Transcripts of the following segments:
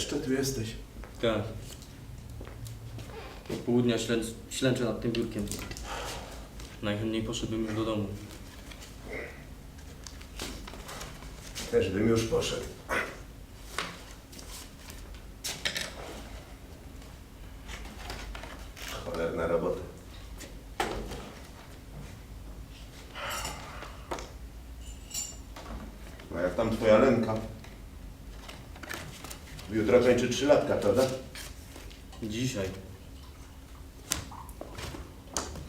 Jeszcze tu jesteś. Tak. Od południa ślęc, ślęczę nad tym biurkiem. Najchętniej poszedłbym już do domu. Też bym już poszedł. Cholerna robota. A jak tam twoja Lenka? Jutro kończy trzylatka, prawda? Dzisiaj.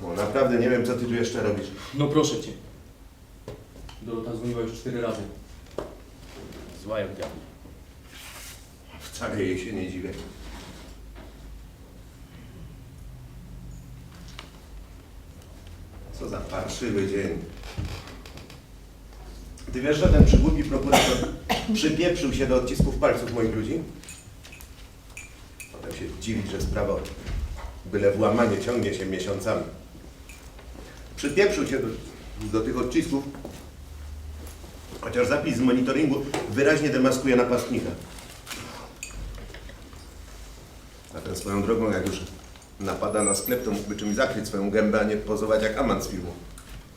No naprawdę nie wiem, co ty tu jeszcze robisz. No proszę cię. Dorota dzwoniła już cztery razy. Zła jak diabeł. Wcale jej się nie dziwię. Co za parszywy dzień. Ty wiesz, że ten przygłupi prokurator przypieprzył się do odcisków palców moich ludzi? Potem się dziwić, że sprawa byle włamanie ciągnie się miesiącami. Przypieprzył się do, do tych odcisków, chociaż zapis z monitoringu wyraźnie demaskuje napastnika. A ten swoją drogą, jak już napada na sklep, to mógłby czymś zakryć swoją gębę, a nie pozować jak amant z filmu.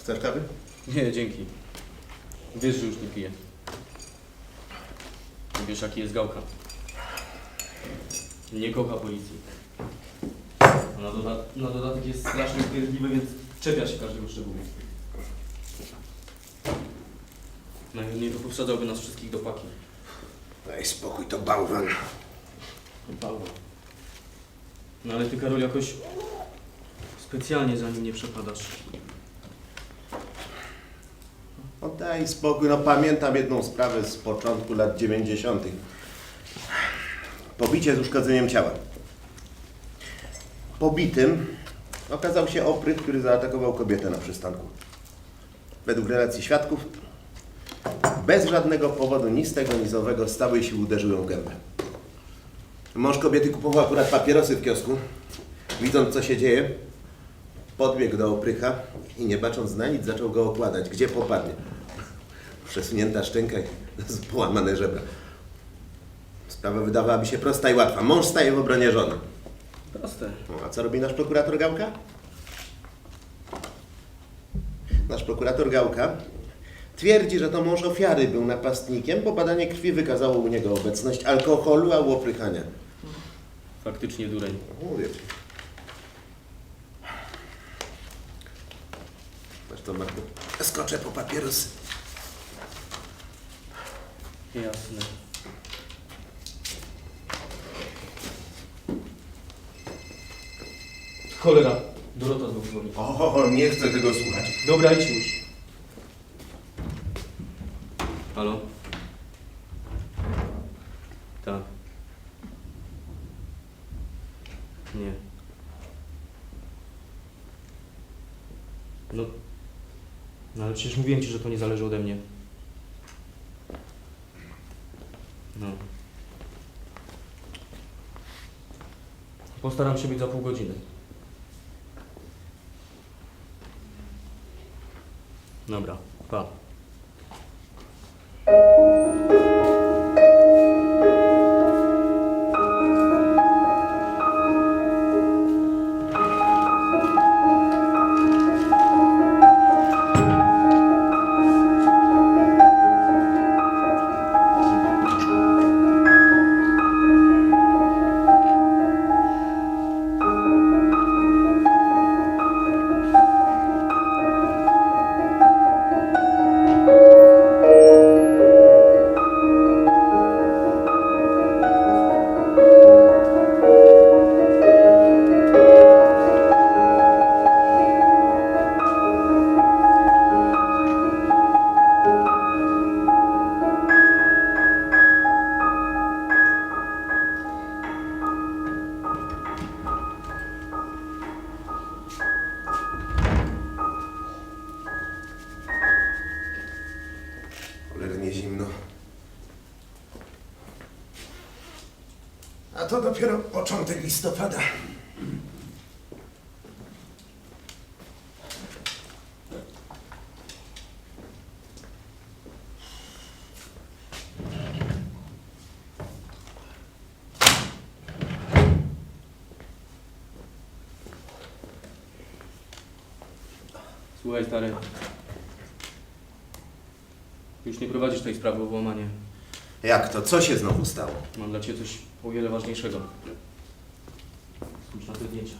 Chcesz kawy? Nie, dzięki. Wiesz, że już nie piję. Wiesz, jaki jest gałka. Nie kocha policji. A na, doda na dodatek jest strasznie upierdliwy, więc czepia się każdego szczegółu. Najchętniej to powsadzałby nas wszystkich do paki. Daj spokój, to bałwan. Bałwan. No ale ty, Karol, jakoś specjalnie za nim nie przepadasz. Daj spokój, no pamiętam jedną sprawę z początku lat 90. Pobicie z uszkodzeniem ciała. Pobitym okazał się oprych, który zaatakował kobietę na przystanku. Według relacji świadków, bez żadnego powodu ni z tego, ni z z całej siły uderzył ją w gębę. Mąż kobiety kupował akurat papierosy w kiosku. Widząc, co się dzieje, podbiegł do oprycha i nie bacząc na nic, zaczął go okładać, gdzie popadnie. Przesunięta szczęka i połamane żebra. Sprawa wydawałaby się prosta i łatwa. Mąż staje w obronie żony. Proste. No, a co robi nasz prokurator Gałka? Nasz prokurator Gałka twierdzi, że to mąż ofiary był napastnikiem, bo badanie krwi wykazało u niego obecność alkoholu, a u oprychania. Faktycznie dureń. Mówię ci. Zresztą Marku, skoczę po papierosy. Jasne. Cholera. Dorota znowu dzwoni. O, nie chcę tego słuchać. Dobra, idź już. Halo? Tak. Nie. No. No ale przecież mówiłem ci, że to nie zależy ode mnie. No. Postaram się być za pół godziny. Dobra, dopiero początek listopada. Słuchaj, stary. Już nie prowadzisz tej sprawy o włamanie. Jak to? Co się znowu stało? Mam dla ciebie coś o wiele ważniejszego. Spójrz na te zdjęcia.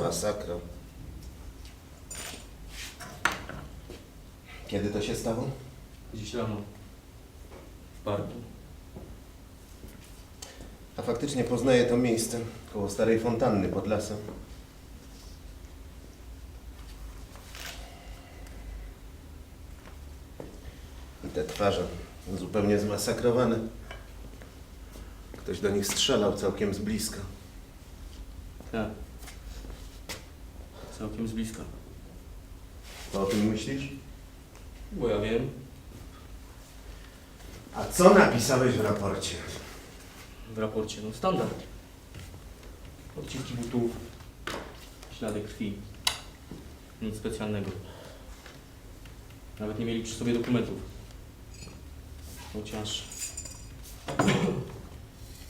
Masakra. Kiedy to się stało? Dziś rano. W parku. A faktycznie poznaję to miejsce, koło starej fontanny pod lasem. Twarze, zupełnie zmasakrowane. Ktoś do nich strzelał całkiem z bliska. Tak. Całkiem z bliska. To o tym myślisz? Bo ja wiem. A co napisałeś w raporcie? W raporcie, no standard. Odciski butów, ślady krwi. Nic specjalnego. Nawet nie mieli przy sobie dokumentów. Chociaż...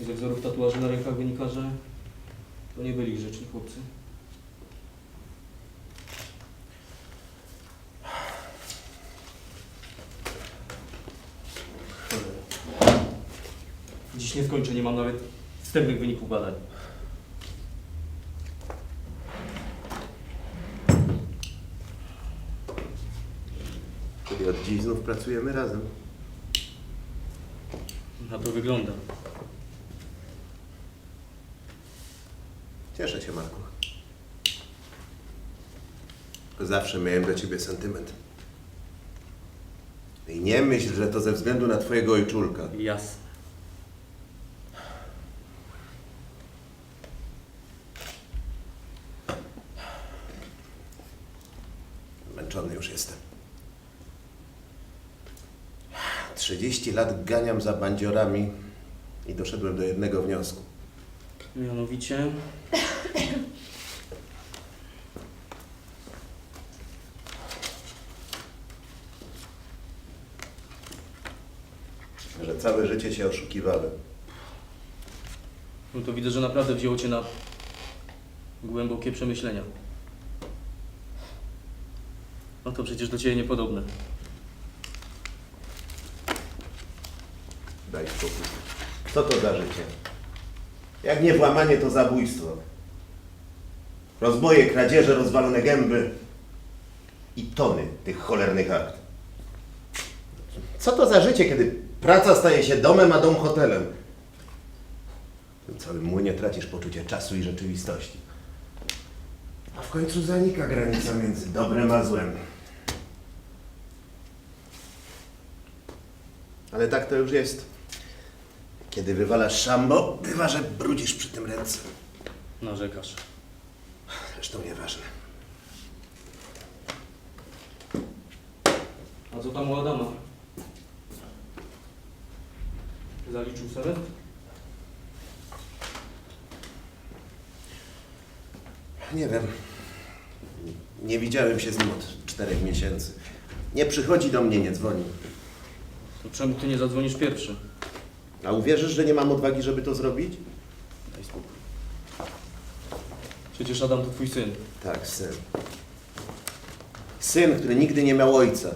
Z wzorów tatuaży na rękach wynika, że to nie byli grzeczni chłopcy. Dziś nie skończę, nie mam nawet wstępnych wyników badań. Czyli od dziś znów pracujemy razem. Na to wygląda. Cieszę się, Marku. Zawsze miałem do ciebie sentyment. I nie myśl, że to ze względu na twojego ojczulka. Jasne. 30 lat ganiam za bandziorami i doszedłem do jednego wniosku. Mianowicie... Że całe życie się oszukiwałem. No to widzę, że naprawdę wzięło cię na głębokie przemyślenia. No to przecież do ciebie niepodobne. Co to za życie? Jak nie włamanie, to zabójstwo. Rozboje, kradzieże, rozwalone gęby i tony tych cholernych akt. Co to za życie, kiedy praca staje się domem, a dom hotelem? W tym całym młynie tracisz poczucie czasu i rzeczywistości. A w końcu zanika granica między dobrem a złem. Ale tak to już jest. Kiedy wywalasz szambo, bywa, że brudzisz przy tym ręce. Narzekasz. Zresztą nieważne. A co tam u Adama? Zaliczył sobie? Nie wiem. Nie widziałem się z nim od czterech miesięcy. Nie przychodzi do mnie, nie dzwoni. To czemu ty nie zadzwonisz pierwszy? A uwierzysz, że nie mam odwagi, żeby to zrobić? Daj spokój. Przecież Adam to twój syn. Tak, syn. Syn, który nigdy nie miał ojca.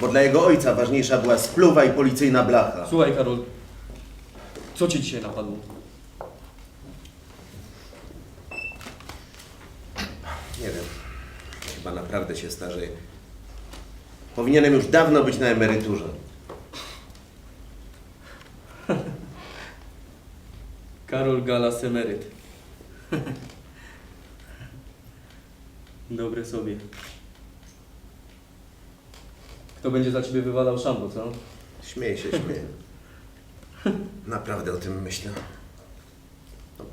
Bo dla jego ojca ważniejsza była spluwa i policyjna blacha. Słuchaj, Karol. Co cię dzisiaj napadło? Nie wiem. Chyba naprawdę się starzeję. Powinienem już dawno być na emeryturze. Karol Galas emeryt. Dobre sobie. Kto będzie za ciebie wywalał szambo, co? Śmieję się, śmieję. Naprawdę o tym myślę. No,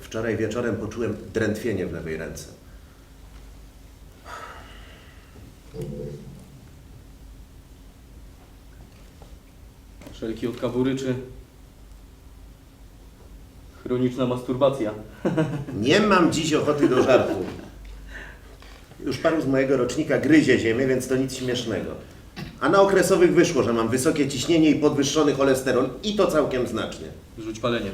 Wczoraj wieczorem poczułem drętwienie w lewej ręce. Wszelki od kabury czy chroniczna masturbacja. Nie mam dziś ochoty do żartu. Już paru z mojego rocznika gryzie ziemię, więc to nic śmiesznego. A na okresowych wyszło, że mam wysokie ciśnienie i podwyższony cholesterol i to całkiem znacznie. Rzuć palenie.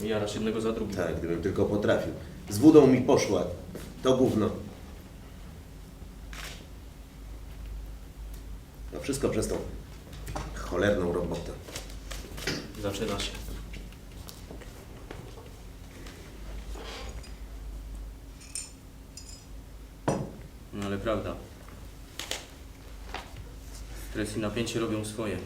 Jarasz jednego za drugim. Tak, gdybym tylko potrafił. Z wódą mi poszła. To gówno. No wszystko przez tą cholerną robotę. Zaczyna się. Ale prawda. Stres i napięcie robią swoje.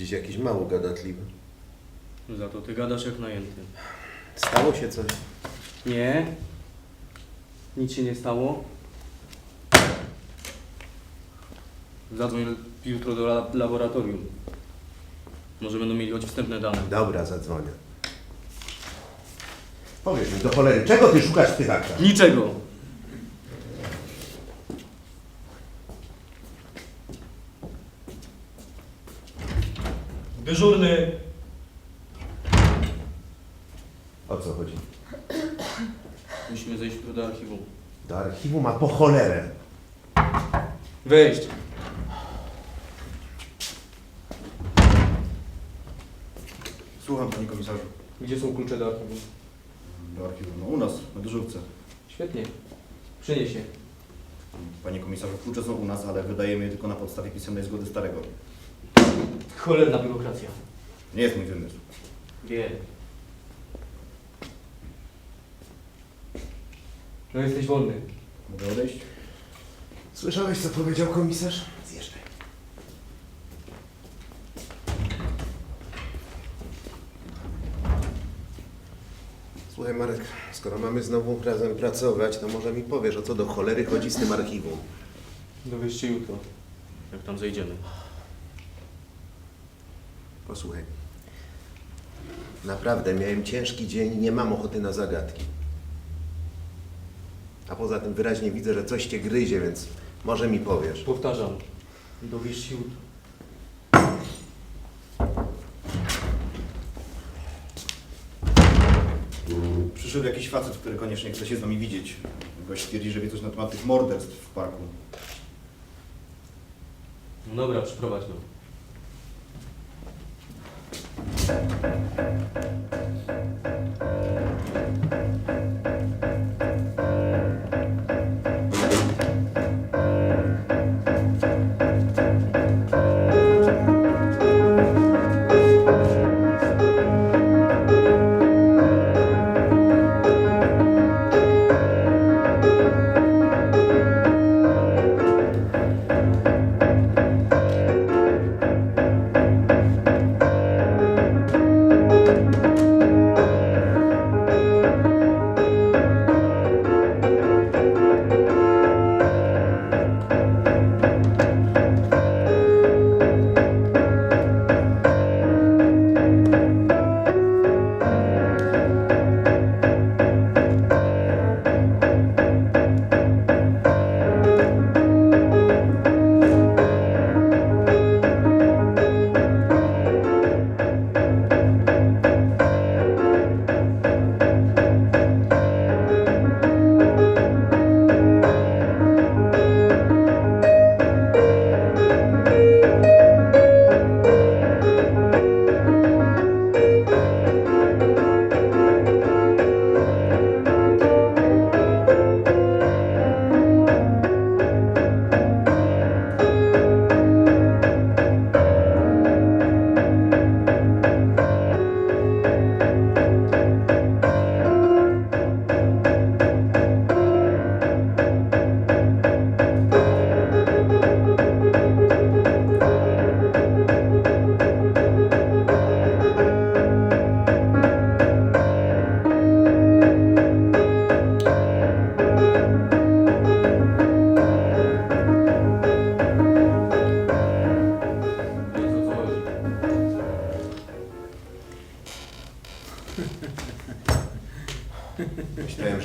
Dziś jakiś mało gadatliwy. Za to ty gadasz jak najęty. Stało się coś? Nie. Nic się nie stało. Zadzwoń jutro do la- laboratorium. Może będą mieli choć wstępne dane. Dobra, zadzwonię. Powiedz mi do cholery, czego ty szukasz w tych aktach? Niczego! Dyżurny! O co chodzi? Musimy zejść do archiwum. Do archiwum ma po cholerę. Wejść! Słucham, panie komisarzu. Gdzie są klucze do archiwum? Do archiwum. No u nas, na dyżurce. Świetnie. Przynieś je. Panie komisarzu, klucze są u nas, ale wydajemy je tylko na podstawie pisemnej zgody starego. Cholerna biurokracja. Nie jest mój wymysł. Wiem. No jesteś wolny. Mogę odejść? Słyszałeś, co powiedział komisarz? Zjeżdżaj. Słuchaj, Marek, skoro mamy znowu razem pracować, to może mi powiesz, o co do cholery chodzi z tym archiwum. Dowieźcie jutro. Jak tam zejdziemy. Posłuchaj. Naprawdę, miałem ciężki dzień i nie mam ochoty na zagadki. A poza tym wyraźnie widzę, że coś cię gryzie, więc może mi powiesz. Powtarzam. Dowieźcie jutro. Przyszedł jakiś facet, który koniecznie chce się z nami widzieć. Gość twierdzi, że wie coś na temat tych morderstw w parku. No dobra, przyprowadź go. えっ?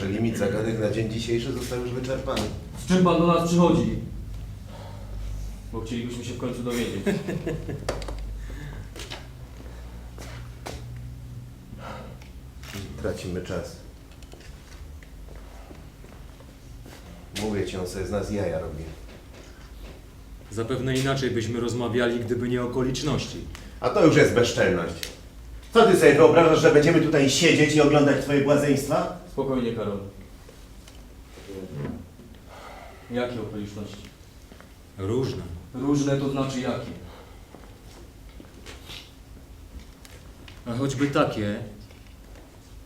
Że limit zagadek na dzień dzisiejszy został już wyczerpany. Z czym pan do nas przychodzi? Bo chcielibyśmy się w końcu dowiedzieć. Tracimy czas. Mówię ci, on sobie z nas jaja robi. Zapewne inaczej byśmy rozmawiali, gdyby nie okoliczności. A to już jest bezczelność. Co ty sobie wyobrażasz, że będziemy tutaj siedzieć i oglądać twoje błazeństwa? Spokojnie, Karol. Jakie okoliczności? Różne. Różne to znaczy jakie? A choćby takie,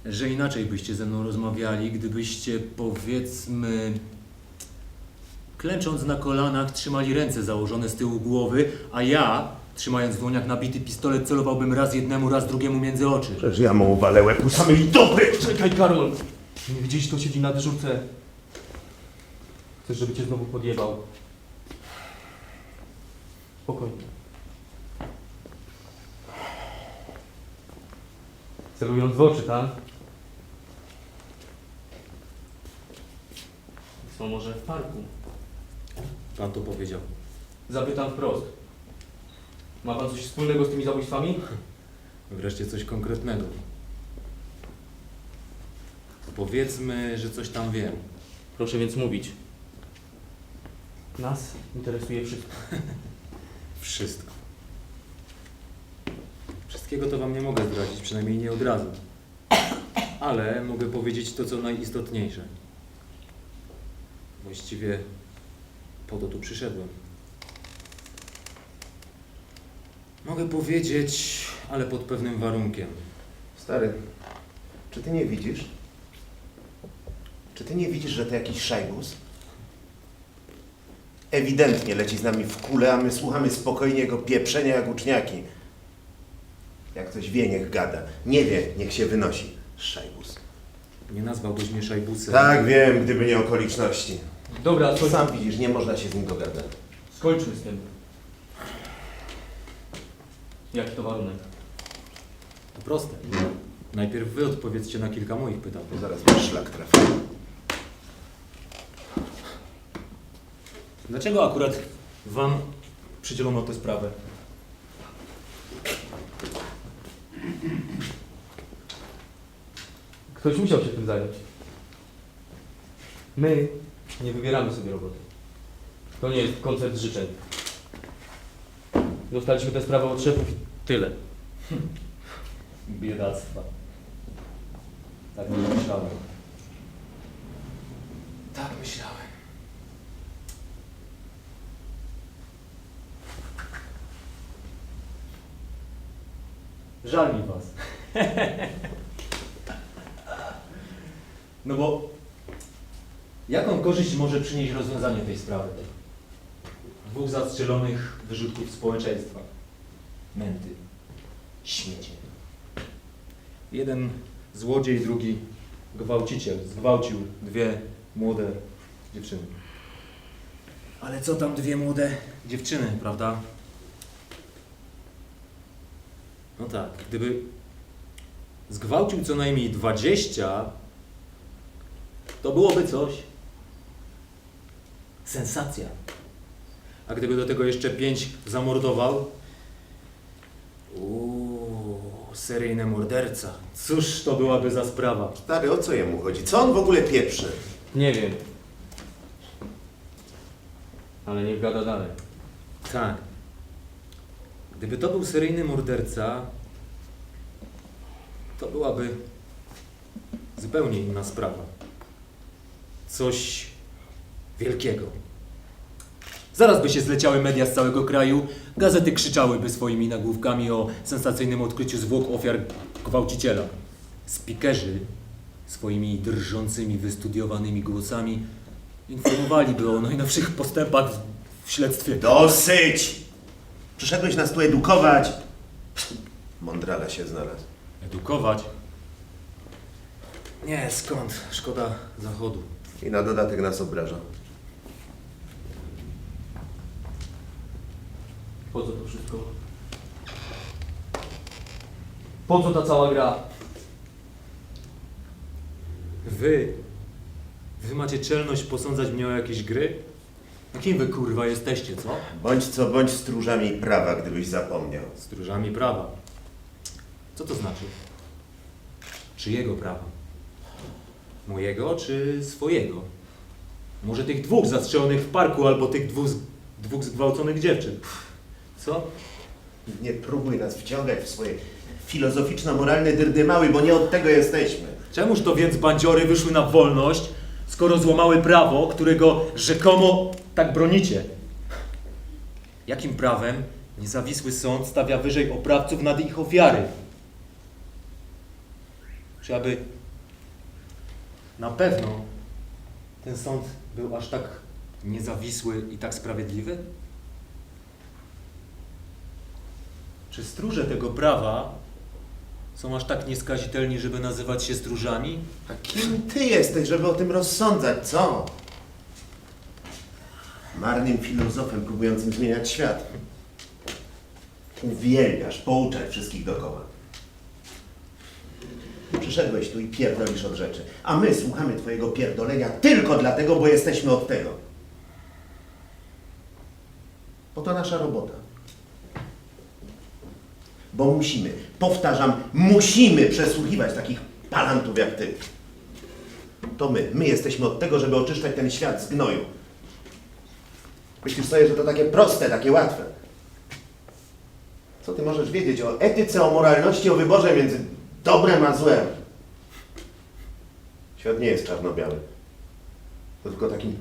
że inaczej byście ze mną rozmawiali, gdybyście powiedzmy klęcząc na kolanach trzymali ręce założone z tyłu głowy, a ja, trzymając w dłoniach nabity pistolet, celowałbym raz jednemu, raz drugiemu między oczy. Przecież ja mu walę łeb u samej dupy! Czekaj, Karol! Nie widzisz, kto siedzi na dyżurce? Chcesz, żeby cię znowu podjebał? Spokojnie. Celując w oczy, tak? Co może w parku? Pan to powiedział. Zapytam wprost. Ma pan coś wspólnego z tymi zabójstwami? Wreszcie coś konkretnego. Powiedzmy, że coś tam wiem. Proszę więc mówić. Nas interesuje wszystko. Wszystko. Wszystkiego to wam nie mogę zdradzić, przynajmniej nie od razu. Ale mogę powiedzieć to, co najistotniejsze. Właściwie po to tu przyszedłem. Mogę powiedzieć, ale pod pewnym warunkiem. Stary, czy ty nie widzisz? Czy ty nie widzisz, że to jakiś szajbus? Ewidentnie leci z nami w kule, a my słuchamy spokojnie jego pieprzenia jak uczniaki. Jak coś wie, niech gada. Nie wie, niech się wynosi. Szajbus. Nie nazwałbyś mnie szajbusem. Tak, wiem, gdyby nie okoliczności. Dobra, To skoń... sam widzisz, nie można się z nim dogadać. skończmy z tym. Jaki to warunek? To proste. Najpierw wy odpowiedzcie na kilka moich pytań. To zaraz masz szlak trafi. Dlaczego akurat wam przydzielono tę sprawę? Ktoś musiał się tym zająć. My nie wybieramy sobie roboty. To nie jest koncert życzeń. Dostaliśmy tę sprawę od szefów i tyle. Biedactwa. Tak nie myślałem. Tak myślałem. Żal mi was. no bo jaką korzyść może przynieść rozwiązanie tej sprawy? Dwóch zastrzelonych wyrzutków społeczeństwa. Męty. Śmiecie. Jeden złodziej, drugi gwałciciel. Zgwałcił dwie młode dziewczyny. Ale co tam dwie młode dziewczyny, prawda? No tak, gdyby zgwałcił co najmniej 20, to byłoby coś. Sensacja. A gdyby do tego jeszcze pięć zamordował, uuu, seryjny morderca. Cóż to byłaby za sprawa? Stary, o co jemu chodzi? Co on w ogóle pieprzy? Nie wiem. Ale niech gada dalej. Tak. Gdyby to był seryjny morderca, to byłaby zupełnie inna sprawa. Coś wielkiego. Zaraz by się zleciały media z całego kraju, gazety krzyczałyby swoimi nagłówkami o sensacyjnym odkryciu zwłok ofiar gwałciciela. Spikerzy swoimi drżącymi, wystudiowanymi głosami informowaliby o najnowszych postępach w, śledztwie. Dosyć! Przyszedłeś nas tu edukować. Mądrala się znalazł. Edukować? Nie, skąd? Szkoda zachodu. I na dodatek nas obraża. Po co to wszystko? Po co ta cała gra? Wy? Wy macie czelność posądzać mnie o jakieś gry? Jakim wy kurwa jesteście, co? Bądź co bądź stróżami prawa, gdybyś zapomniał. Stróżami prawa. Co to znaczy? Czyjego prawa? Mojego czy swojego? Może tych dwóch zastrzelonych w parku albo tych dwóch, z- dwóch zgwałconych dziewczyn? Co? Nie próbuj nas wciągać w swoje filozoficzno-moralne dyrdymały, bo nie od tego jesteśmy. Czemuż to więc bandziory wyszły na wolność, skoro złamały prawo, którego rzekomo tak bronicie? Jakim prawem niezawisły sąd stawia wyżej oprawców nad ich ofiary? Czy aby na pewno ten sąd był aż tak niezawisły i tak sprawiedliwy? Czy stróże tego prawa są aż tak nieskazitelni, żeby nazywać się stróżami? A kim ty jesteś, żeby o tym rozsądzać, co? Marnym filozofem próbującym zmieniać świat. Uwielbiasz pouczać wszystkich dookoła. Przyszedłeś tu i pierdolisz od rzeczy, a my słuchamy twojego pierdolenia tylko dlatego, bo jesteśmy od tego. Bo to nasza robota. Bo musimy, powtarzam, musimy przesłuchiwać takich palantów jak ty. To my, my jesteśmy od tego, żeby oczyszczać ten świat z gnoju. Myślisz sobie, że to takie proste, takie łatwe. Co ty możesz wiedzieć o etyce, o moralności, o wyborze między dobrem a złem? Świat nie jest czarno-biały. To tylko takim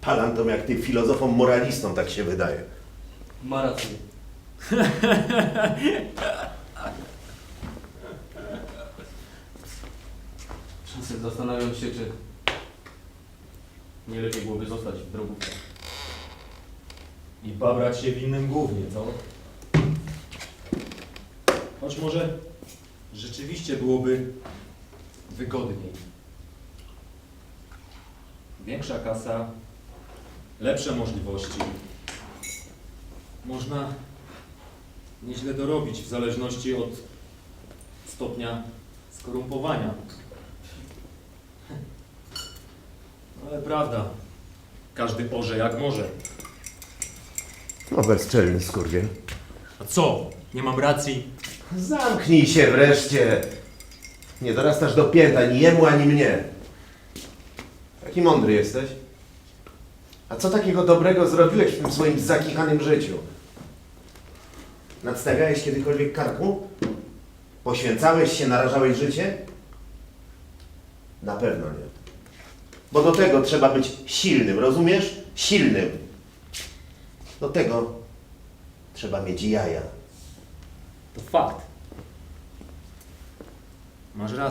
palantom jak ty, filozofom, moralistom tak się wydaje. Ma rację. Czasem zastanawiam się, czy nie lepiej byłoby zostać w drogówce. I babrać się w innym głównie, co? Choć może rzeczywiście byłoby wygodniej. Większa kasa, lepsze możliwości. Można nieźle dorobić w zależności od stopnia skorumpowania. Ale prawda, każdy orze jak może. No bezczelny skurwiel. A co? Nie mam racji? Zamknij się wreszcie. Nie dorastasz do pięt ani jemu, ani mnie. Taki mądry jesteś. A co takiego dobrego zrobiłeś w tym swoim zakichanym życiu? Nadstawiałeś kiedykolwiek karku? Poświęcałeś się, narażałeś życie? Na pewno nie. Bo do tego trzeba być silnym, rozumiesz? Silnym. Do tego trzeba mieć jaja. To fakt. Masz rację.